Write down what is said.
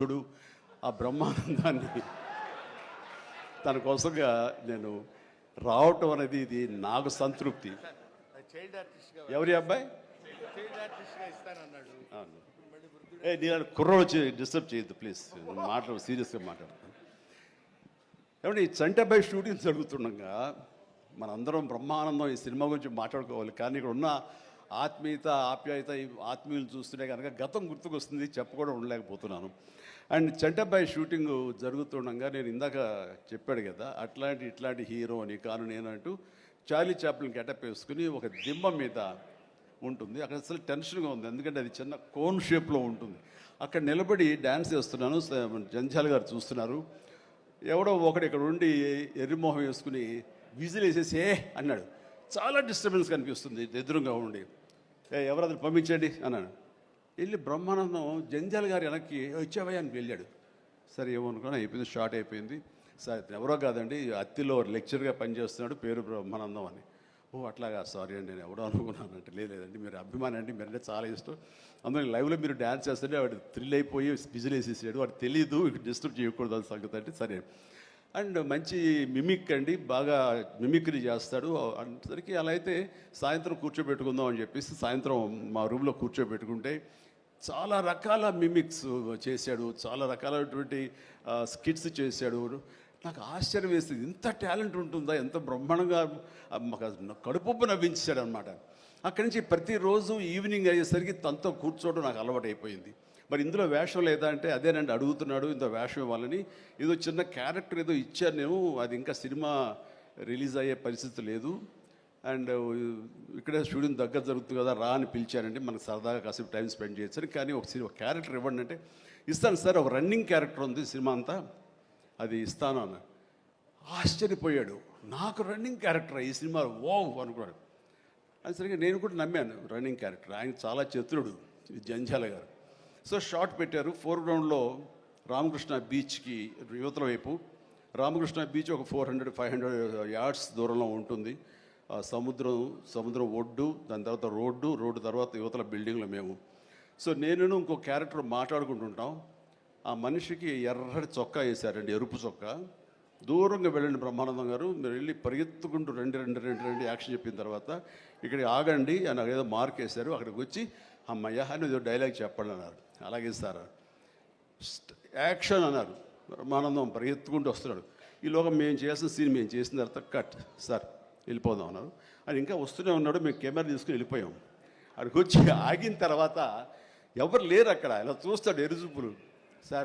చూడు ఆ బ్రహ్మానందాన్ని తన కోసంగా నేను రావటం అనేది ఇది నాకు సంతృప్తి. ఎవరి అబ్బాయి. ఏ నేను కుర్రోడు డిస్టర్బ్ చేయొద్దు ప్లీజ్. మాట్లాడు సీరియస్గా మాట్లాడతాను ఏమంటే ఈ చంటబ్బాయి షూటింగ్ జరుగుతుండగా మనందరం బ్రహ్మానందం ఈ సినిమా గురించి మాట్లాడుకోవాలి. కానీ ఇక్కడ ఉన్న ఆత్మీయత ఆప్యాయత ఆత్మీయులు చూస్తుంటే కనుక గతం గుర్తుకొస్తుంది చెప్పకుండా ఉండలేకపోతున్నాను. అండ్ చంటబ్బాయి షూటింగ్ జరుగుతుండగా నేను ఇందాక చెప్పాడు కదా అట్లాంటి ఇట్లాంటి హీరో అని కాను నేనంటూ చార్లీ చాప్లిన్ గెటప్ వేసుకుని ఒక దిమ్మ మీద ఉంటుంది. అక్కడ అసలు టెన్షన్గా ఉంది. ఎందుకంటే అది చిన్న కోన్ షేప్లో ఉంటుంది. అక్కడ నిలబడి డ్యాన్స్ చేస్తున్నాను. స- జంజాల్ గారు చూస్తున్నారు. ఎవడో ఒకడు ఇక్కడ ఉండి ఎర్రిమోహం వేసుకుని విజిల్ వేసేసి అన్నాడు. చాలా డిస్టర్బెన్స్ కనిపిస్తుంది. ఎదురుగా ఉండి. ఏ పంపించండి? అన్నాడు. వెళ్ళి బ్రహ్మానందం జంజాల్ గారు వెనక్కి వచ్చావయ్యా అని వెళ్ళాడు. సరే ఏమనుకున్నా అయిపోయింది షార్ట్ అయిపోయింది. సార్ ఎవరో కాదండి అత్తిలో లెక్చర్గా పనిచేస్తున్నాడు పేరు బ్రహ్మానందం అని. ఓ అట్లాగా సారీ అండి నేను ఎవడో అనుకున్నాను అంటే లేదు లేదండి మీరు అభిమాని అండి మీరంటే చాలా ఇష్టం. అందులో లైవ్లో మీరు డ్యాన్స్ చేస్తుంటే వాడు థ్రిల్ అయిపోయి విజిల్ వేసేసాడు వాడు తెలియదు డిస్టర్బ్ చేయకూడదు అని సంగతి అంటే సరే. అండ్ మంచి మిమిక్ అండి బాగా మిమిక్రీ చేస్తాడు. అనేసరికి అలా అయితే సాయంత్రం కూర్చోబెట్టుకుందాం అని చెప్పేసి సాయంత్రం మా రూమ్లో కూర్చోబెట్టుకుంటే చాలా రకాల మిమిక్స్ చేశాడు. చాలా రకాలైనటువంటి స్కిట్స్ చేశాడు. నాకు ఆశ్చర్యం వేస్తుంది ఇంత టాలెంట్ ఉంటుందా? ఎంత బ్రహ్మాండంగా ఆ, మాకు నవ్వించాడు అనమాట అక్కడి నుంచి ప్రతిరోజు ఈవినింగ్ అయ్యేసరికి తనతో కూర్చోవడం నాకు అలవాటు అయిపోయింది మరి ఇందులో వేషం లేదా అంటే అదేనండి అడుగుతున్నాడు ఇంత వేషం ఇవ్వాలని. ఏదో చిన్న క్యారెక్టర్ ఏదో ఇచ్చాను నేను అది ఇంకా సినిమా రిలీజ్ అయ్యే పరిస్థితి లేదు. అండ్ ఇక్కడే స్టూడియో దగ్గర జరుగుతుంది కదా రా అని పిలిచానండి మనకు సరదాగా కాసేపు టైం స్పెండ్ చేయొచ్చు కానీ ఒక సినిమా క్యారెక్టర్ ఇవ్వండి అంటే ఇస్తాను సార్ ఒక రన్నింగ్ క్యారెక్టర్ ఉంది సినిమా అంతా అది ఇస్తాను అన్న. ఆశ్చర్యపోయాడు. నాకు రన్నింగ్ క్యారెక్టర్ ఈ సినిమా? ఓ అనుకున్నాడు. అది సరిగ్గా నేను కూడా నమ్మాను రన్నింగ్ క్యారెక్టర్. ఆయన చాలా చతురుడు ఈ జంజాల గారు. సో షార్ట్ పెట్టారు. ఫోర్గ్రౌండ్లో రామకృష్ణ బీచ్కి యువతల వైపు. రామకృష్ణ బీచ్ ఒక four hundred five hundred yards దూరంలో ఉంటుంది. ఆ సముద్రం సముద్రం ఒడ్డు దాని తర్వాత రోడ్డు రోడ్డు తర్వాత యువతల బిల్డింగ్లు మేము. సో నేను ఇంకో క్యారెక్టర్ మాట్లాడుకుంటుంటాం. ఆ మనిషికి ఎర్రటి చొక్కా వేశారండి ఎరుపు చొక్కా. దూరంగా వెళ్ళండి బ్రహ్మానందం గారు. మీరు వెళ్ళి పరిగెత్తుకుంటూ రెండు రెండు రెండు రెండు యాక్షన్ చెప్పిన తర్వాత ఇక్కడికి ఆగండి అని ఏదో మార్క్ వేశారు. అక్కడికి వచ్చి అమ్మయ్య అని ఏదో డైలాగ్ చెప్పండి అన్నారు అలాగే సార్. యాక్షన్ అన్నారు బ్రహ్మానందం పరిగెత్తుకుంటూ వస్తున్నాడు. ఈలోగా మేము చేసిన సీన్ మేము చేసిన తర్వాత కట్ సార్ వెళ్ళిపోదాం అన్నారు అని ఇంకా వస్తూనే ఉన్నాడు. మేము కెమెరా తీసుకుని వెళ్ళిపోయాం. అక్కడికి వచ్చి ఆగిన తర్వాత ఎవరు లేరు అక్కడ. ఇలా చూస్తాడు ఎరుజుపులు సార్